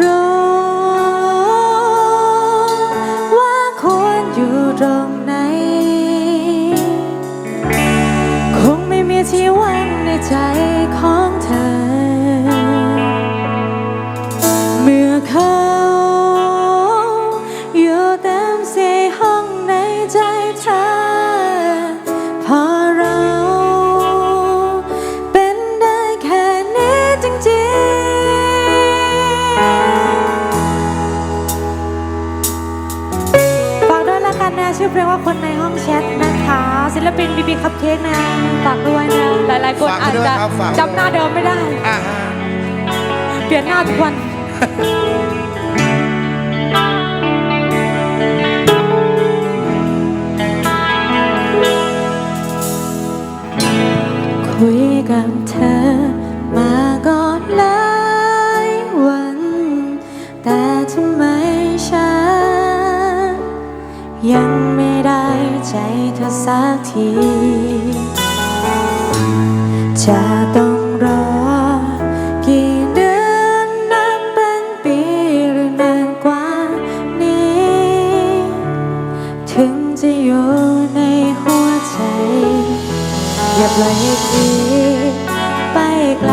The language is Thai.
รอว่าควอยู่ตรงไหน คงไม่มีที่ว่างในใจของเธอ นะชื่อเพลงว่าคนในห้องแชทนะคะ ศิลปินบีบีคัพเค้กนะฝากด้วยนะหลายๆคนฝากอาจจะจำหน้าเดิมไม่ได้เปลี่ยนหน้าทุกวัน คุยกับเธอมาก่อนหลายวัน แต่ทำไมฉันยัง ที จะต้องรอ กี่เดือนนับเป็นปีหรือนานกว่านี้ ถึงจะอยู่ในหัวใจ อย่าปล่อยให้ไปไกล